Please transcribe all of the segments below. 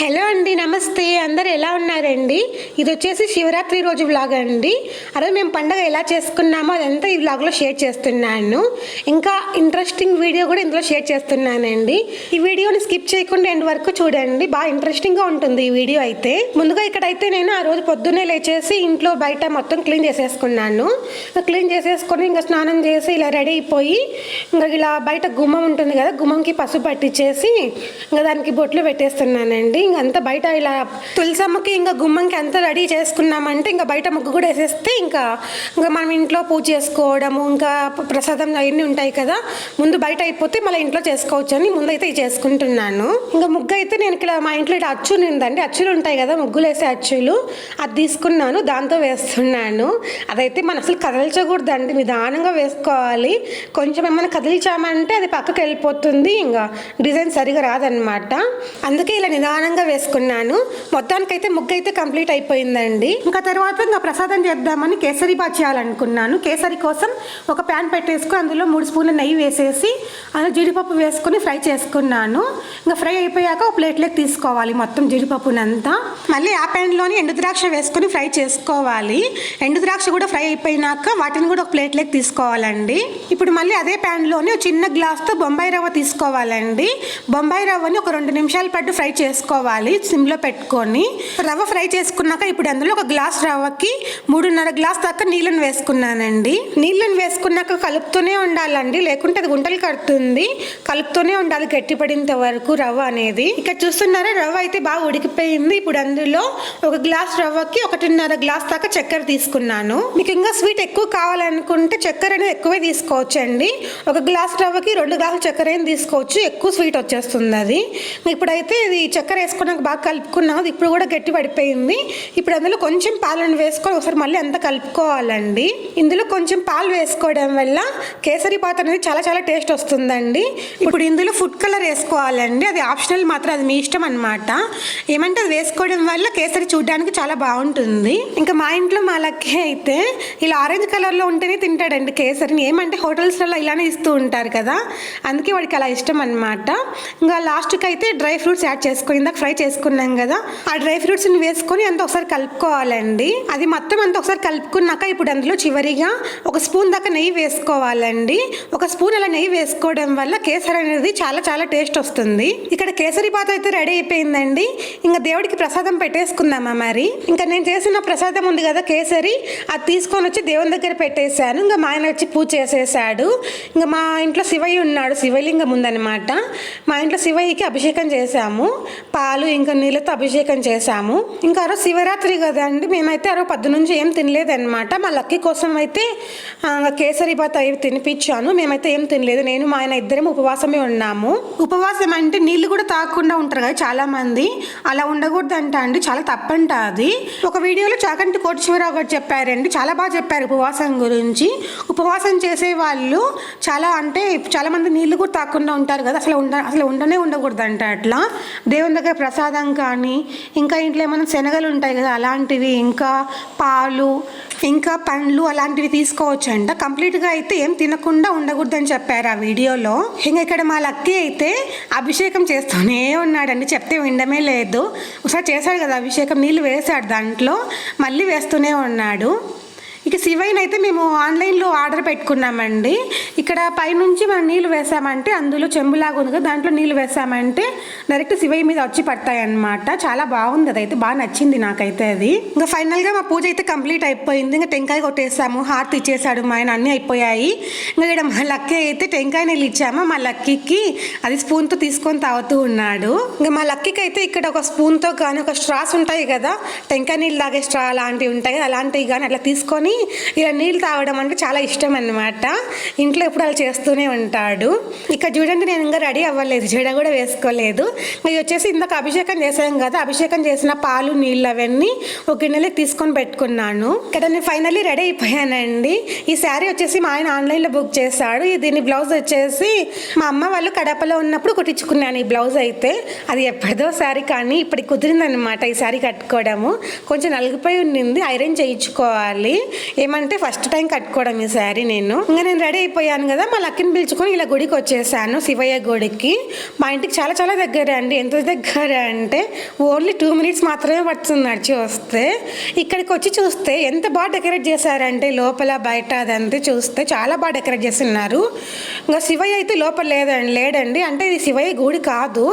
Hello అండి నమస్తే. అందరు ఎలా ఉన్నారండి? ఇది వచ్చేసి శివరాత్రి రోజు వ్లాగ్ అండి. అదే మేము పండగ ఎలా చేసుకున్నామో అదంతా ఈ వ్లాగ్లో షేర్ చేస్తున్నాను. ఇంకా ఇంట్రెస్టింగ్ వీడియో కూడా ఇందులో షేర్ చేస్తున్నానండి. ఈ వీడియోని స్కిప్ చేయకుండా ఎండ్ వరకు చూడండి. బాగా ఇంట్రెస్టింగ్గా ఉంటుంది ఈ వీడియో అయితే. ముందుగా ఇక్కడైతే నేను ఆ రోజు పొద్దున్నే లేచేసి ఇంట్లో బయట మొత్తం క్లీన్ చేసేసుకున్నాను. క్లీన్ చేసేసుకొని ఇంకా స్నానం చేసి ఇలా రెడీ అయిపోయి ఇంకా ఇలా బయట గుమ్మం ఉంటుంది కదా గుమ్మంకి పసుపు పట్టించేసి ఇంకా దానికి బొట్లు పెట్టేస్తున్నానండి. ఇంకా అంత బయట ఇలా తులసమ్మకి ఇంకా గుమ్మంకి అంతా రెడీ చేసుకున్నామంటే ఇంకా బయట ముగ్గు కూడా వేసేస్తే ఇంకా ఇంకా మనం ఇంట్లో పూజ చేసుకోవడము ఇంకా ప్రసాదం అవన్నీ ఉంటాయి కదా. ముందు బయట అయిపోతే మళ్ళీ ఇంట్లో చేసుకోవచ్చు అని ముందు అయితే ఇది చేసుకుంటున్నాను. ఇంకా ముగ్గు అయితే నేను ఇక్కడ మా ఇంట్లో ఇట్లా అచ్చులు ఉందండి. అచ్చులు ఉంటాయి కదా ముగ్గులు వేసే అచ్చులు. అది తీసుకున్నాను దాంతో వేస్తున్నాను. అదైతే మనం అసలు కదల్చకూడదండి నిదానంగా వేసుకోవాలి. కొంచెం ఏమైనా కదిల్చామంటే అది పక్కకి వెళ్ళిపోతుంది. ఇంకా డిజైన్ సరిగా రాదనమాట. అందుకే ఇలా నిదానంగా వేసుకున్నాను. మొత్తానికైతే ముగ్గు అయితే కంప్లీట్ అయిపోయిందండి. ఇంకా తర్వాత ఇంకా ప్రసాదం చేద్దామని కేసరి బాత్ చేయాలనుకున్నాను కేసరి కోసం ఒక ప్యాన్ పెట్టేసుకుని అందులో మూడు స్పూన్ల నెయ్యి వేసేసి అందులో జీడిపప్పు వేసుకొని ఫ్రై చేసుకున్నాను. ఇంకా ఫ్రై అయిపోయాక ఒక ప్లేట్లోకి తీసుకోవాలి మొత్తం జీడిపప్పునంతా. మళ్ళీ ఆ ప్యాన్లోని ఎండు ద్రాక్ష వేసుకొని ఫ్రై చేసుకోవాలి. ఎండు ద్రాక్ష కూడా ఫ్రై అయిపోయినాక వాటిని కూడా ఒక ప్లేట్లోకి తీసుకోవాలండి. ఇప్పుడు మళ్ళీ అదే ప్యాన్లోని ఒక చిన్న గ్లాస్తో బొంబాయి రవ్వ తీసుకోవాలండి. బొంబాయి రవ్వని ఒక రెండు నిమిషాల పాటు ఫ్రై చేసుకోవాలి. సిమ్లో పెట్టుకొని. రవ్వ ఫ్రై చేసుకున్నాక ఇప్పుడు అందులో ఒక గ్లాస్ రవ్వకి మూడున్నర గ్లాస్ దాకా నీళ్ళను వేసుకున్నానండి. నీళ్ళని వేసుకున్నాక కలుపుతూనే ఉండాలండి లేకుంటే అది గుంటలు కడుతుంది. కలుపుతూనే ఉండాలి గట్టిపడేంత వరకు రవ్వ అనేది. ఇక్కడ చూస్తున్నారా రవ్వ అయితే బాగా ఉడికిపోయింది. ఇప్పుడు అందులో ఒక గ్లాస్ రవ్వకి ఒకటిన్నర గ్లాస్ దాకా చక్కెర తీసుకున్నాను. మీకు ఇంకా స్వీట్ ఎక్కువ కావాలనుకుంటే చక్కెర అనేది ఎక్కువే తీసుకోవచ్చు అండి ఒక గ్లాస్ రవ్వకి రెండు గ్లాసులు చక్కెర ఏం తీసుకోవచ్చు. ఎక్కువ స్వీట్ వచ్చేస్తుంది అది. ఇప్పుడైతే ఇది చక్కెర వేసుకున్నాక బాగా కలుపుకున్నాం. అది ఇప్పుడు కూడా గట్టి పడిపోయింది. ఇప్పుడు అందులో కొంచెం పాలను వేసుకొని ఒకసారి మళ్ళీ అంతా కలుపుకోవాలండి. ఇందులో కొంచెం పాలు వేసుకోవడం వల్ల కేసరి పాత అనేది చాలా చాలా టేస్ట్ వస్తుందండి. ఇప్పుడు ఇందులో ఫుడ్ కలర్ వేసుకోవాలండి. అది ఆప్షనల్ మాత్రం అది మీ ఇష్టం అనమాట ఏమంటే అది వేసుకోవడం వల్ల కేసరి చూడడానికి చాలా బాగుంటుంది. ఇంకా మా ఇంట్లో మా లక్కీ అయితే ఇలా ఆరెంజ్ కలర్లో ఉంటేనే తింటాడండి కేసరిని. ఏమంటే హోటల్స్లలో ఇలానే ఇస్తూ ఉంటారు కదా. అందుకే వాడికి అలా ఇష్టం అనమాట ఇంకా లాస్ట్కి అయితే డ్రై ఫ్రూట్స్ యాడ్ చేసుకుని ఇందాక ఫ్రై చేసుకున్నాం కదా ఆ డ్రై ఫ్రూట్స్ని వేసుకొని అంత ఒకసారి కలుపుకోవాలండి. అది మొత్తం అంత ఒకసారి కలుపుకున్నాక ఇప్పుడు అందులో చివరిగా ఒక స్పూన్ దాకా నెయ్యి వేసుకోవాలండి. ఒక స్పూన్ అలా నెయ్యి వేసుకోవడం వల్ల కేసరి అనేది చాలా చాలా టేస్ట్ వస్తుంది. ఇక్కడ కేసరి పాత అయితే రెడీ అయిపోయిందండి. ఇంకా దేవుడికి ప్రసాదం పెట్టేసుకుందామా మరి? ఇంకా నేను చేసిన ప్రసాదం ఉంది కదా కేసరి అది తీసుకొని వచ్చి దేవుని దగ్గర పెట్టేశాను. ఇంకా మా ఆయన వచ్చి పూజ చేసేసాడు. ఇంకా మా ఇంట్లో శివయ్య ఉన్నాడు శివలింగం ఉందన్నమాట. మా ఇంట్లో శివయ్యకి అభిషేకం చేశాము. పాలు ఇంకా నీళ్ళతో అభిషేకం చేశాము. ఇంకా అరో రోజు శివరాత్రి కదండి మేమైతే ఆ రోజు పద్దు నుంచి ఏం తినలేదన్నమాట. మా లక్కీ కోసం అయితే కేసరి బాత్ అవి తినిపించాను. మేమైతే ఏం తినలేదు. నేను మా ఆయన ఇద్దరం ఉపవాసమే ఉన్నాము. ఉపవాసం అంటే నీళ్ళు కూడా తాగకుండా ఉంటారు కదా చాలామంది. అలా ఉండకూడదు అంట అండి చాలా తప్పంట అది. ఒక వీడియోలో చాకంటి కోటేశ్వరరావు గారు చెప్పారండి చాలా బాగా చెప్పారు ఉపవాసం గురించి. ఉపవాసం చేసే వాళ్ళు చాలా అంటే చాలామంది నీళ్ళు కూడా తాగకుండా ఉంటారు కదా అసలు ఉండ అసలు ఉండనే ఉండకూడదు అంట అట్లా. దేవుని దగ్గర ప్రసాదం కానీ ఇంకా ఇంట్లో ఏమైనా శనగలు ఉంటాయి కదా అలాంటివి ఇంకా పాలు ఇంకా పండ్లు అలాంటివి తీసుకోవచ్చు అంట కంప్లీట్గా అయితే ఏం తినకుండా ఉండకూడదని చెప్పారు ఆ వీడియోలో. ఇంకా ఇక్కడ మా లక్కీ అయితే అభిషేకం చేస్తూనే ఉన్నాడండి. చెప్తే వినడమే లేదు. ఒకసారి చేశాడు కదా అభిషేకం నీళ్ళు వేశాడు దాంట్లో. మళ్ళీ వేస్తూనే ఉన్నాడు. ఇక శివయ్యని అయితే మేము ఆన్లైన్లో ఆర్డర్ పెట్టుకున్నామండి. ఇక్కడ పైనుంచి మనం నీళ్ళు వేసామంటే అందులో చెంబులాగా ఉంది కదా దాంట్లో నీళ్ళు వేసామంటే డైరెక్ట్ శివయ్య మీద వచ్చి పడతాయి అన్నమాట చాలా బాగుంది అదైతే బాగా నచ్చింది నాకైతే అది. ఇంకా ఫైనల్గా మా పూజ అయితే కంప్లీట్ అయిపోయింది. ఇంకా టెంకాయ కొట్టేసాము హార్ట్ ఇచ్చేసాడు మా ఆయన అన్నీ అయిపోయాయి. ఇంకా ఇక్కడ మా లక్కీ అయితే టెంకాయ నీళ్ళు ఇచ్చాము. మా లక్కీకి అది స్పూన్తో తీసుకొని తాగుతూ ఉన్నాడు. ఇంకా మా లక్కీకి అయితే ఇక్కడ ఒక స్పూన్తో కానీ ఒక స్ట్రాస్ ఉంటాయి కదా టెంకాయ నీళ్ళు తాగే స్ట్రా అలాంటివి ఉంటాయి కదా అలాంటివి కానీ అట్లా తీసుకొని ఇలా నీళ్ళు తాగడం అంటే చాలా ఇష్టం అన్నమాట. ఇంట్లో ఎప్పుడు అలా చేస్తూనే ఉంటాడు. ఇక్కడ చూడండి నేను ఇంకా రెడీ అవ్వలేదు. జడ కూడా వేసుకోలేదు. ఇవి వచ్చేసి ఇందాక అభిషేకం చేసాం కదా అభిషేకం చేసిన పాలు నీళ్ళు అవన్నీ ఒక గిన్నెలకి తీసుకొని పెట్టుకున్నాను. ఇక్కడ నేను ఫైనల్లీ రెడీ అయిపోయానండి. ఈ శారీ వచ్చేసి మా ఆయన ఆన్లైన్లో బుక్ చేశాడు. ఈ దీని బ్లౌజ్ వచ్చేసి మా అమ్మ వాళ్ళు కడపలో ఉన్నప్పుడు కుట్టించుకున్నాను ఈ బ్లౌజ్ అయితే. అది ఎప్పటిదో శారీ కానీ ఇప్పటికి కుదిరిందనమాట ఈ శారీ కట్టుకోవడము. కొంచెం నలిగిపోయి ఉండింది. ఐరన్ చేయించుకోవాలి. ఏమంటే ఫస్ట్ టైం కట్టుకోవడం ఈ శారీ నేను. ఇంకా నేను రెడీ అయిపోయాను కదా మా లక్కిని పిలుచుకొని ఇలా గుడికి వచ్చేసాను శివయ్య గుడికి. మా ఇంటికి చాలా చాలా దగ్గర అండి. ఎంత దగ్గర అంటే ఓన్లీ టూ మినిట్స్ మాత్రమే పడుతుంది నడిచి వస్తే. ఇక్కడికి వచ్చి చూస్తే ఎంత బాగా డెకరేట్ చేశారంటే లోపల బయట అదంతా చూస్తే చాలా బాగా డెకరేట్ చేస్తున్నారు. ఇంకా శివయ్య అయితే లోపల లేదండి లేడండి. అంటే ఇది శివయ్య గుడి కాదు.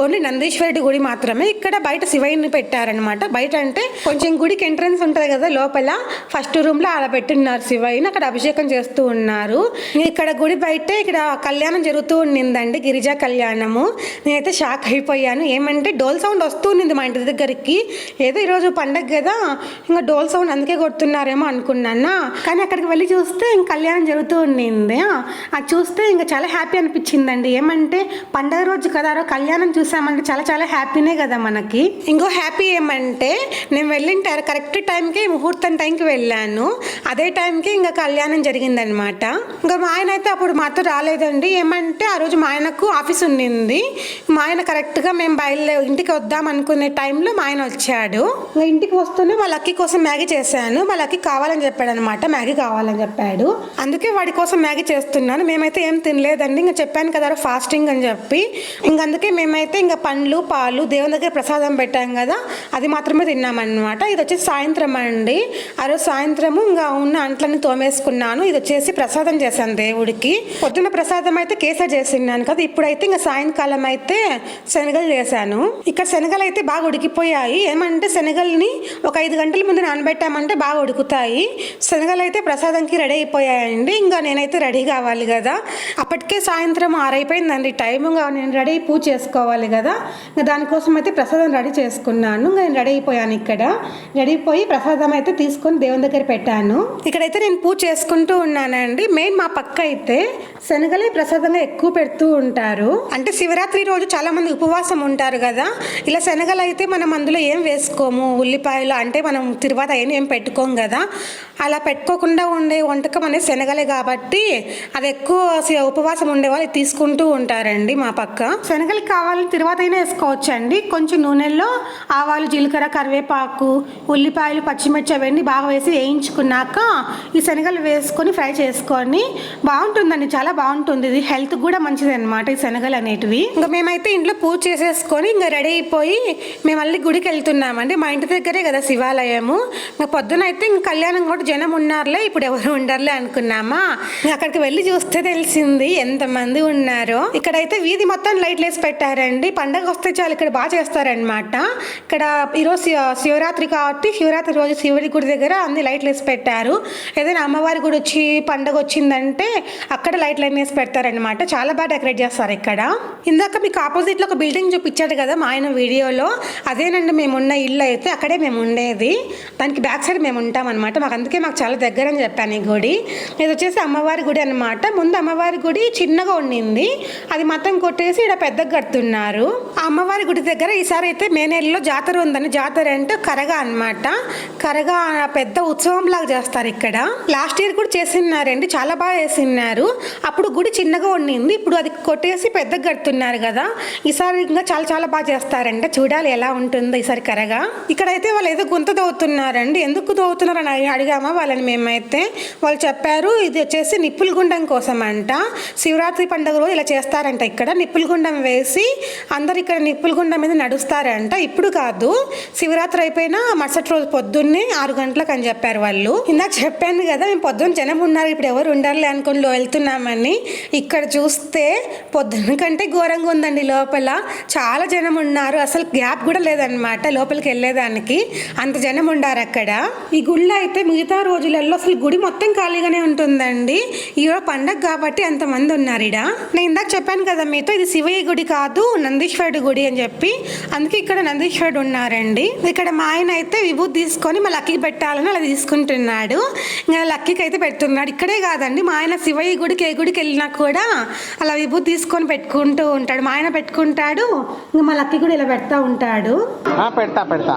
ఓన్లీ నందీశ్వరుడి గుడి మాత్రమే. ఇక్కడ బయట శివయ్యని పెట్టారనమాట బయట అంటే కొంచెం గుడికి ఎంట్రన్స్ ఉంటుంది కదా లోపల. ఫస్ట్ రూమ్లో అలా పెట్టున్నారు శివయ్యని. అక్కడ అభిషేకం చేస్తూ ఉన్నారు. ఇక్కడ గుడి బయటే ఇక్కడ కళ్యాణం జరుగుతూ ఉండిందండి గిరిజా కళ్యాణము. నేనైతే షాక్ అయిపోయాను. ఏమంటే డోల్ సౌండ్ వస్తూ ఉండింది మా ఇంటి దగ్గరికి. ఏదో ఈరోజు పండగ కదా ఇంకా డోల్ సౌండ్ అందుకే కొడుతున్నారేమో అనుకున్నానా. కానీ అక్కడికి వెళ్ళి చూస్తే ఇంక కళ్యాణం జరుగుతూ ఉండింది. అది చూస్తే ఇంకా చాలా హ్యాపీ అనిపించిందండి. ఏమంటే పండగ రోజు కదా కళ్యాణం చూసామంటే చాలా చాలా హ్యాపీనే కదా మనకి. ఇంకో హ్యాపీ ఏమంటే నేను వెళ్ళింటారు కరెక్ట్ టైంకి ముహూర్తం టైంకి వెళ్ళాను. అదే టైంకి ఇంకా కళ్యాణం జరిగిందనమాట ఇంకా మా ఆయన అయితే అప్పుడు మాతో రాలేదండి. ఏమంటే ఆ రోజు మా ఆయనకు ఆఫీస్ ఉండింది మా ఆయన కరెక్ట్గా మేము బయలుదే ఇంటికి వద్దాం అనుకునే టైంలో మా ఆయన వచ్చాడు. ఇంకా ఇంటికి వస్తూనే వాళ్ళ అక్కి కోసం మ్యాగీ చేశాను. వాళ్ళ అక్కి కావాలని చెప్పాడు అనమాట మ్యాగీ కావాలని చెప్పాడు. అందుకే వాడి కోసం మ్యాగీ చేస్తున్నాను. మేమైతే ఏం తినలేదండి. ఇంకా చెప్పాను కదా ఫాస్టింగ్ అని చెప్పి. ఇంక అందుకే మేమైతే ఇంకా పండ్లు పాలు దేవుని దగ్గర ప్రసాదం పెట్టాం కదా. అది మాత్రమే తిన్నామన్నమాట. ఇది వచ్చి సాయంత్రం అండి. ఆ రోజు సాయంత్రం సాయంత్రము ఇంకా ఉన్న అంట్లని తోమేసుకున్నాను. ఇది వచ్చేసి ప్రసాదం చేశాను దేవుడికి. పొద్దున్న ప్రసాదం అయితే కేసరి చేసిన్నాను కదా ఇప్పుడైతే ఇంకా సాయంకాలం అయితే శనగలు చేశాను. ఇక్కడ శనగలు అయితే బాగా ఉడికిపోయాయి. ఏమంటే శనగల్ని ఒక ఐదు గంటల ముందు నానబెట్టామంటే బాగా ఉడుకుతాయి. శనగలు అయితే ప్రసాదంకి రెడీ అయిపోయాయండి. ఇంకా నేనైతే రెడీ కావాలి కదా. అప్పటికే సాయంత్రం ఆరైపోయిందండి. టైం ఇంకా నేను రెడీ అయి పూజ చేసుకోవాలి కదా. ఇంకా దానికోసం అయితే ప్రసాదం రెడీ చేసుకున్నాను. ఇంకా నేను రెడీ అయిపోయాను ఇక్కడ. రెడీ అయిపోయి ప్రసాదం అయితే తీసుకొని దేవుని దగ్గర పెట్టాను. ఇక్కడైతే నేను పూజ చేసుకుంటూ ఉన్నానండి. మెయిన్ మా పక్క అయితే శనగలే ప్రసాదంగా ఎక్కువ పెడుతూ ఉంటారు. అంటే శివరాత్రి రోజు చాలా మంది ఉపవాసం ఉంటారు కదా. ఇలా శనగలు అయితే మనం అందులో ఏం వేసుకోము? ఉల్లిపాయలు అంటే మనం తిరువాత అయినా ఏం పెట్టుకోం కదా. అలా పెట్టుకోకుండా ఉండే వంటకం అనేది శనగలే కాబట్టి అది ఎక్కువ ఉపవాసం ఉండే వాళ్ళు తీసుకుంటూ ఉంటారండి మా పక్క. శనగలు కావాలని తిరువాత అయినా వేసుకోవచ్చు అండి కొంచెం నూనెలో ఆవాలు జీలకర్ర కరివేపాకు ఉల్లిపాయలు పచ్చిమిర్చి అవన్నీ బాగా వేసి వేయించుకున్నాక ఈ శనగలు వేసుకొని ఫ్రై చేసుకొని బాగుంటుందండి చాలా బాగుంటుంది. ఇది హెల్త్ కూడా మంచిది అనమాట ఈ శనగలు అనేటివి. ఇంకా మేమైతే ఇంట్లో పూజ చేసేసుకొని ఇంకా రెడీ అయిపోయి మేము మళ్ళీ గుడికి వెళ్తున్నామండి. మా ఇంటి దగ్గరే కదా శివాలయము. ఇంకా పొద్దున అయితే ఇంక కళ్యాణం కూడా జనం ఉన్నారులే ఇప్పుడు ఎవరు ఉండరులే అనుకున్నామా? అక్కడికి వెళ్ళి చూస్తే తెలిసింది ఎంతమంది ఉన్నారో. ఇక్కడైతే వీధి మొత్తం లైట్లు వేసి పెట్టారండి. పండగ వస్తే చాలు ఇక్కడ బాగా చేస్తారనమాట ఇక్కడ ఈరోజు శివరాత్రి కాబట్టి శివరాత్రి రోజు శివుడి గుడి దగ్గర అన్ని లైట్లు వేసి పెట్టారు. ఏదైనా అమ్మవారి గుడి వచ్చి పండగ వచ్చిందంటే అక్కడ లైట్లు అన్నీ వేసి పెడతారనమాట చాలా బాగా డెకరేట్ చేస్తారు ఇక్కడ. ఇందాక మీకు ఆపోజిట్లో ఒక బిల్డింగ్ చూపించాడు కదా మా ఆయన వీడియోలో. అదేనండి మేము ఉన్న ఇల్లు అయితే అక్కడే మేము ఉండేది. దానికి బ్యాక్ సైడ్ మేము ఉంటాం అనమాట మాకు అందుకే మాకు చాలా దగ్గర అని చెప్పాను ఈ గుడి. ఇది వచ్చేసి అమ్మవారి గుడి అనమాట ముందు అమ్మవారి గుడి చిన్నగా ఉండింది. అది మొత్తం కొట్టేసి ఇక్కడ పెద్దగా కడుతున్నారు. ఆ అమ్మవారి గుడి దగ్గర ఈసారి అయితే మే నెలలో జాతర ఉందని జాతర అంటే కరగా అన్నమాట. కరగా పెద్ద ఉత్సవం లాగా చేస్తారు ఇక్కడ. లాస్ట్ ఇయర్ కూడా చేసినారండి చాలా బాగా చేసినారు అప్పుడు గుడి చిన్నగా ఉండింది ఇప్పుడు అది కొట్టేసి పెద్దగా కడుతున్నారు కదా. ఈసారి ఇంకా చాలా చాలా బాగా చేస్తారంట. చూడాలి ఎలా ఉంటుందో ఈసారి కరగా. ఇక్కడైతే వాళ్ళు ఏదో గుంత తవ్వుతున్నారండి. ఎందుకు తవ్వుతున్నారు అని అడిగామా? వాళ్ళని మేమైతే వాళ్ళు చెప్పారు ఇది వచ్చేసి నిప్పుల గుండం కోసం అంట శివరాత్రి పండుగ రోజు ఇలా చేస్తారంట ఇక్కడ. నిప్పుల గుండం వేసి అందరు ఇక్కడ నిప్పుల గుండం మీద నడుస్తారంట. ఇప్పుడు కాదు శివరాత్రి అయిపోయినా మరుసటి రోజు పొద్దున్నే ఆరు గంటలకు అని చెప్పారు వాళ్ళు. ఇందాక చెప్పాను కదా మేము పొద్దున్న జనం ఉన్నారు ఇప్పుడు ఎవరు ఉండాలి అనుకుని వెళ్తున్నామని. ఇక్కడ చూస్తే పొద్దున్న కంటే ఘోరంగా ఉందండి లోపల. చాలా జనం ఉన్నారు. అసలు గ్యాప్ కూడా లేదనమాట లోపలికి వెళ్ళేదానికి. అంత జనం ఉండారు అక్కడ ఈ గుళ్ళో అయితే మిగతా రోజులలో అసలు గుడి మొత్తం ఖాళీగానే ఉంటుందండి. ఈరోజు పండగ కాబట్టి అంతమంది ఉన్నారు ఇడ నేను ఇందాక చెప్పాను కదా మీతో ఇది శివయ్య గుడి కాదు నందీశ్వరుడు గుడి అని చెప్పి. అందుకే ఇక్కడ నందీశ్వరుడు ఉన్నారండి. ఇక్కడ మా ఆయన అయితే విభూతి తీసుకొని మా లక్కీకి పెట్టాలని అలా తీసుకుంటున్నాడు. ఇంకా లక్కీకి అయితే పెడుతున్నాడు. ఇక్కడే కాదండి మా ఆయన శివయ్య గుడికి ఏ గుడికి వెళ్ళినా కూడా అలా విభూతి తీసుకొని పెట్టుకుంటూ ఉంటాడు. మా ఆయన పెట్టుకుంటాడు ఇంకా మా లక్కీ కూడా ఇలా పెడతా ఉంటాడు. పెడతా పెడతా.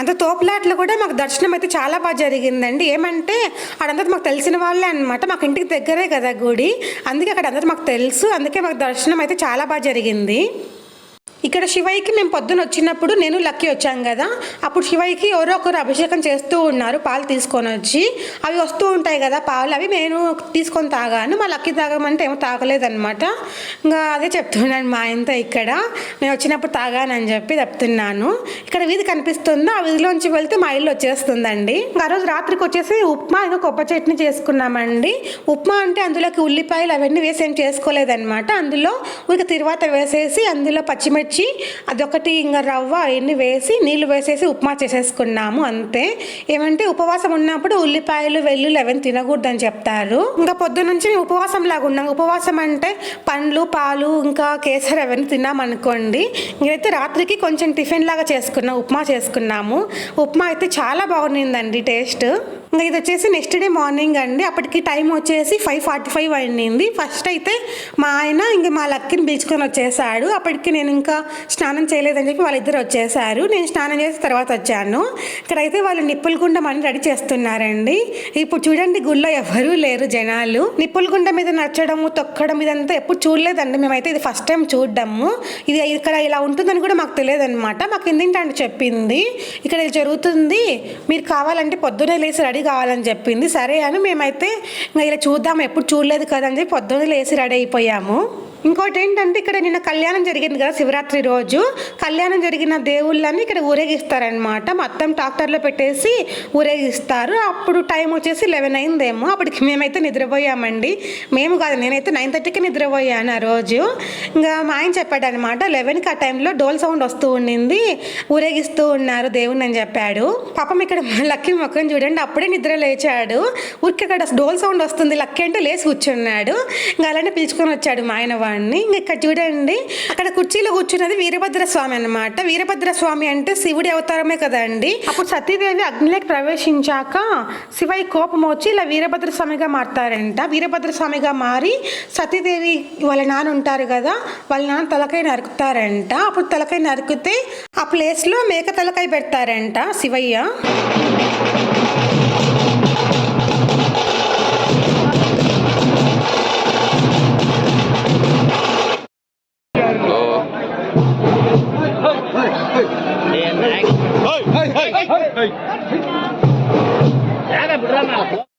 అంత తోపులాట్లు కూడా మాకు దర్శనం అయితే చాలా బాగా జరిగిందండి. ఏమంటే అక్కడంతా మాకు తెలిసిన వాళ్ళే అనమాట మాకు ఇంటికి దగ్గరే కదా గుడి. అందుకే అక్కడ అందరూ మాకు తెలుసు. అందుకే మాకు దర్శనం అయితే చాలా బాగా జరిగింది. ఇక్కడ శివయ్యకి మేము పొద్దున వచ్చినప్పుడు నేను లక్కీ వచ్చాం కదా అప్పుడు శివయ్యకి ఎవరో ఒకరు అభిషేకం చేస్తూ ఉన్నారు పాలు తీసుకొని వచ్చి. అవి వస్తూ ఉంటాయి కదా పాలు అవి నేను తీసుకొని తాగాను. మా లక్కీ తాగమంటే ఏమో తాగలేదన్నమాట. ఇంకా అదే చెప్తున్నాను మా ఆయనతో ఇక్కడ. నేను వచ్చినప్పుడు తాగానని చెప్పి చెప్తున్నాను. ఇక్కడ వీధి కనిపిస్తుందో? ఆ వీధిలోంచి వెళ్తే మా ఇల్లు వచ్చేస్తుందండి. ఇంకా ఆ రోజు రాత్రికి వచ్చేసి ఉప్మా ఇంకా కొబ్బరి చట్నీ చేసుకున్నామండి. ఉప్మా అంటే అందులోకి ఉల్లిపాయలు అవన్నీ వేసి ఏం చేసుకోలేదన్నమాట. అందులో ఊరికి తర్వాత వేసేసి అందులో పచ్చిమిర్చి వచ్చి అదొకటి ఇంకా రవ్వ అవన్నీ వేసి నీళ్ళు వేసేసి ఉప్మా చేసేసుకున్నాము అంతే. ఏమంటే ఉపవాసం ఉన్నప్పుడు ఉల్లిపాయలు వెల్లుల్లి అవన్నీ తినకూడదని చెప్తారు. ఇంకా పొద్దు నుంచి మేము ఉపవాసం లాగా ఉన్నాం. ఉపవాసం అంటే పండ్లు పాలు ఇంకా కేసరి అవన్నీ తిన్నామనుకోండి ఇంకైతే రాత్రికి కొంచెం టిఫిన్ లాగా చేసుకున్నాం ఉప్మా చేసుకున్నాము. ఉప్మా అయితే చాలా బాగుండిందండి టేస్ట్. ఇంకా ఇది వచ్చేసి నెక్స్ట్ డే మార్నింగ్ అండి. అప్పటికి టైం వచ్చేసి ఫైవ్ ఫార్టీ ఫైవ్ అయింది ఫస్ట్ అయితే మా ఆయన ఇంకా మా లక్కిని పిలుచుకొని వచ్చేసాడు. అప్పటికి నేను ఇంకా స్నానం చేయలేదని చెప్పి వాళ్ళిద్దరు వచ్చేసారు. నేను స్నానం చేసిన తర్వాత వచ్చాను. ఇక్కడైతే వాళ్ళు నిప్పుల గుండం అని రెడీ చేస్తున్నారండి. ఇప్పుడు చూడండి గుళ్ళో ఎవరూ లేరు జనాలు. నిప్పుల గుండం మీద నచ్చడము తొక్కడం ఇదంతా ఎప్పుడు చూడలేదండి. మేమైతే ఇది ఫస్ట్ టైం చూడడము. ఇది ఇక్కడ ఇలా ఉంటుందని కూడా మాకు తెలియదు అనమాట మాకు ఏంటంటే చెప్పింది. ఇక్కడ ఇది జరుగుతుంది. మీరు కావాలంటే పొద్దున్నే లేచి రెడీ కావాలని చెప్పింది. సరే అని మేమైతే ఇంకా ఇలా చూద్దాం ఎప్పుడు చూడలేదు కదా అని చెప్పి పొద్దున్నే లేచి రెడీ అయిపోయాము. ఇంకోటి ఏంటంటే ఇక్కడ నిన్న కళ్యాణం జరిగింది కదా శివరాత్రి రోజు. కళ్యాణం జరిగిన దేవుళ్ళని ఇక్కడ ఊరేగిస్తారనమాట మొత్తం ట్రాక్టర్లో పెట్టేసి ఊరేగిస్తారు. అప్పుడు టైం వచ్చేసి లెవెన్ అయిందేమో. అప్పటికి మేమైతే నిద్రపోయామండి. మేము కాదు నేనైతే నైన్ థర్టీకి నిద్రపోయాను ఆ రోజు. ఇంకా మా ఆయన చెప్పాడు అనమాట లెవెన్కి ఆ టైంలో డోల్ సౌండ్ వస్తూ ఉండింది. ఊరేగిస్తూ ఉన్నారు దేవుని అని చెప్పాడు. పాపం ఇక్కడ లక్కీ మొక్కని చూడండి అప్పుడే నిద్ర లేచాడు. ఊరికి అక్కడ డోల్ సౌండ్ వస్తుంది లక్కీ అంటే లేచి కూర్చున్నాడు. ఇంకా అలానే పిలుచుకొని వచ్చాడు మా ఆయన వాడిని. ఇంకా ఇక్కడ చూడండి అక్కడ కుర్చీలో కూర్చున్నది వీరభద్ర స్వామి అనమాట వీరభద్ర స్వామి అంటే శివుడి అవతారమే కదండి. అప్పుడు సతీదేవి అగ్నిలోకి ప్రవేశించాక శివయ్య కోపం వచ్చి ఇలా వీరభద్ర స్వామిగా మారుతారంట. వీరభద్ర స్వామిగా మారి సతీదేవి వాళ్ళ నాన్న ఉంటారు కదా వాళ్ళ నాన్న తలకాయ నరుకుతారంట. అప్పుడు తలకాయ నరికితే ఆ ప్లేస్లో మేక తలకాయ పెడతారంట శివయ్య. Ya, ada beberapa.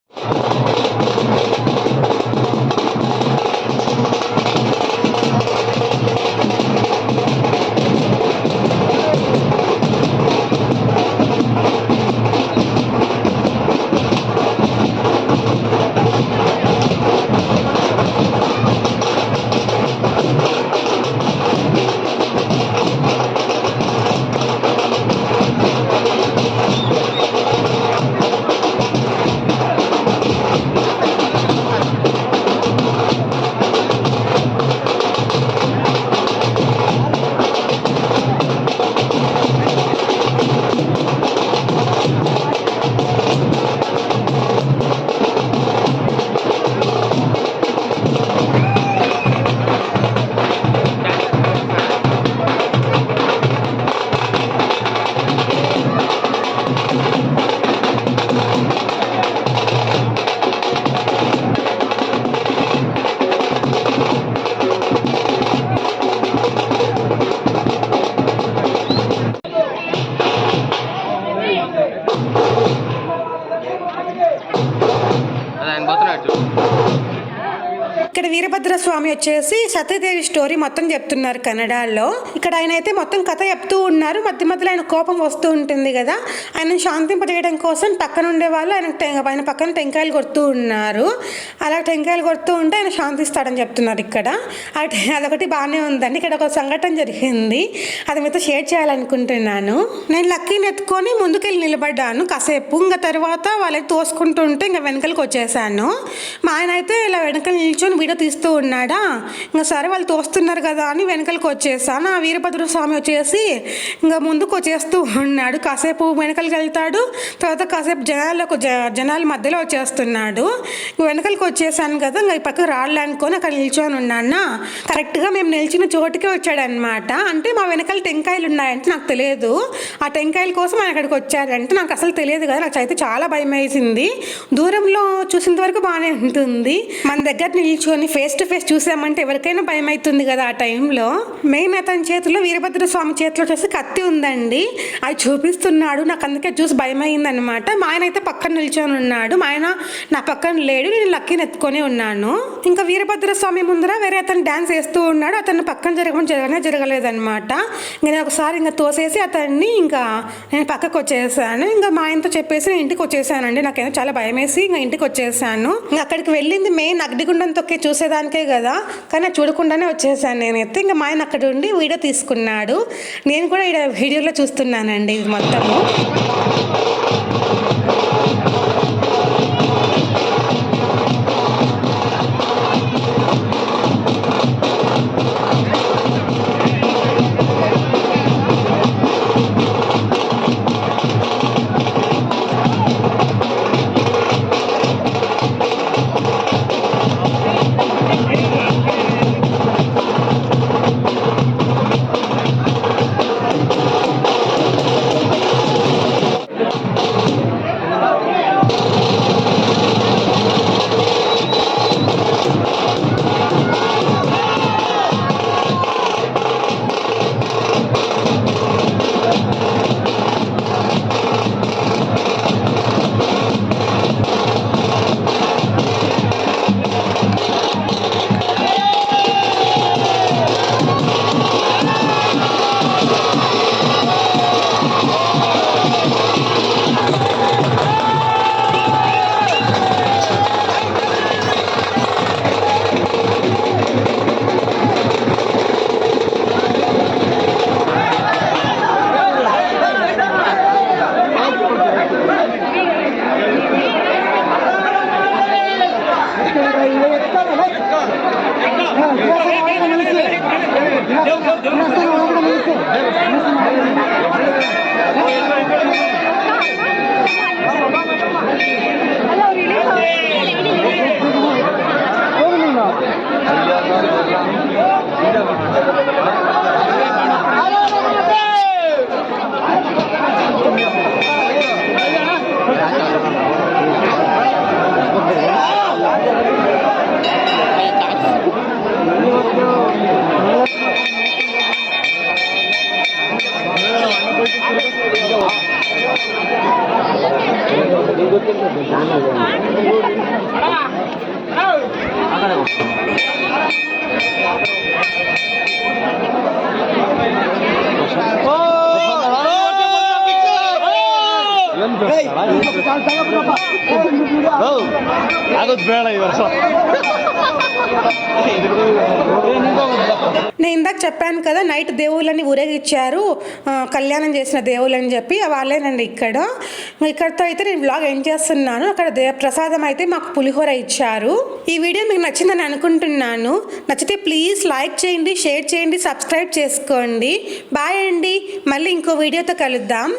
వచ్చేసి సత్యదేవి స్టోరీ మొత్తం చెప్తున్నారు కన్నడలో. ఇక్కడ ఆయన అయితే మొత్తం కథ చెప్తూ ఉన్నారు. మధ్య మధ్యలో ఆయన కోపం వస్తూ ఉంటుంది కదా. ఆయన శాంతింపజేయడం కోసం పక్కన ఉండే వాళ్ళు ఆయన ఆయన పక్కన టెంకాయలు కొడుతూ ఉన్నారు. అలా టెంకాయలు కొడుతూ ఉంటే ఆయన శాంతిస్తాడని చెప్తున్నారు ఇక్కడ. అదొకటి బాగానే ఉందండి. ఇక్కడ ఒక సంఘటన జరిగింది. అది మీతో షేర్ చేయాలనుకుంటున్నాను. నేను లక్కీని ఎత్తుకొని ముందుకెళ్ళి నిలబడ్డాను కాసేపు. ఇంకా తర్వాత వాళ్ళకి తోసుకుంటుంటే ఇంకా వెనకలకు వచ్చేసాను. మా ఆయన అయితే ఇలా వెనకలు నిల్చొని వీడియో తీస్తూ ఉన్నాడా? ఇంకా సరే వాళ్ళు తోస్తున్నారు కదా అని వెనకలకు వచ్చేసాను. ఆ వీరభద్ర స్వామి వచ్చేసి ఇంకా ముందుకు వచ్చేస్తూ ఉన్నాడు. కాసేపు వెనకలికి వెళ్తాడు. తర్వాత కాసేపు జనాలకు జ జనాల మధ్యలో వచ్చేస్తున్నాడు. ఇంక వెనకలికి వచ్చేసాను కదా ఇంకా ఈ పక్కకు రాళ్ళు అనుకొని అక్కడ నిల్చొని ఉన్నానా? కరెక్ట్గా మేము నిల్చిన చోటుకే వచ్చాడనమాట. అంటే మా వెనకాల టెంకాయలు ఉన్నాయంటే నాకు తెలియదు. ఆ టెంకాయల కోసం ఆయన అక్కడికి వచ్చాడంటే నాకు అసలు తెలియదు కదా నాకు అయితే చాలా భయం వేసింది. దూరంలో చూసినంత వరకు బాగానే ఉంటుంది. మన దగ్గర నిల్చొని ఫేస్ టు ఫేస్ చూసామంటే ఎవరికైనా భయం అవుతుంది కదా ఆ టైంలో. మెయిన్ అతని చేతిలో వీరభద్ర స్వామి చేతిలో వచ్చేసి కత్తి ఉందండి. అది చూపిస్తున్నాడు. నాకు అందుకే చూసి భయం అయిందనమాట. మా ఆయన అయితే పక్కన నిల్చొని ఉన్నాడు. మా ఆయన నా పక్కన లేడు. నేను అతను ఎత్తుకొని ఉన్నాను. ఇంకా వీరభద్ర స్వామి ముందర వేరే అతను డ్యాన్స్ వేస్తూ ఉన్నాడు. అతను పక్కన జరగడం జరగనే జరగలేదన్నమాట. ఇంకా నేను ఒకసారి ఇంకా తోసేసి అతన్ని ఇంకా నేను పక్కకు వచ్చేసాను. ఇంకా మా ఆయనతో చెప్పేసి నేను ఇంటికి వచ్చేసానండి. నాకేదో చాలా భయం వేసి ఇంకా ఇంటికి వచ్చేసాను. ఇంకా అక్కడికి వెళ్ళింది మెయిన్ అగ్నిగుండం తొక్కి చూసేదానికే కదా. కానీ చూడకుండానే వచ్చేసాను నేనైతే. ఇంకా మా ఆయన అక్కడ ఉండి వీడియో తీసుకున్నాడు. నేను కూడా ఇక్కడ వీడియోలో చూస్తున్నానండి ఇది మొత్తము. ಆಗೋದು ಬೇಡ ಈ ವರ್ಷ నేను ఇందాక చెప్పాను కదా నైట్ దేవుళ్ళని ఊరేగిచ్చారు ఆ, కళ్యాణం చేసిన దేవుళ్ళని చెప్పి వాళ్ళేనండి ఇక్కడ ఇక్కడతో అయితే నేను బ్లాగ్ ఎండ్ చేస్తున్నాను అక్కడ దే ప్రసాదం అయితే మాకు పులిహోర ఇచ్చారు ఈ వీడియో మీకు నచ్చిందని అనుకుంటున్నాను నచ్చితే ప్లీజ్ లైక్ చేయండి షేర్ చేయండి సబ్స్క్రైబ్ చేసుకోండి బాయ్ అండి మళ్ళీ ఇంకో వీడియోతో కలుద్దాం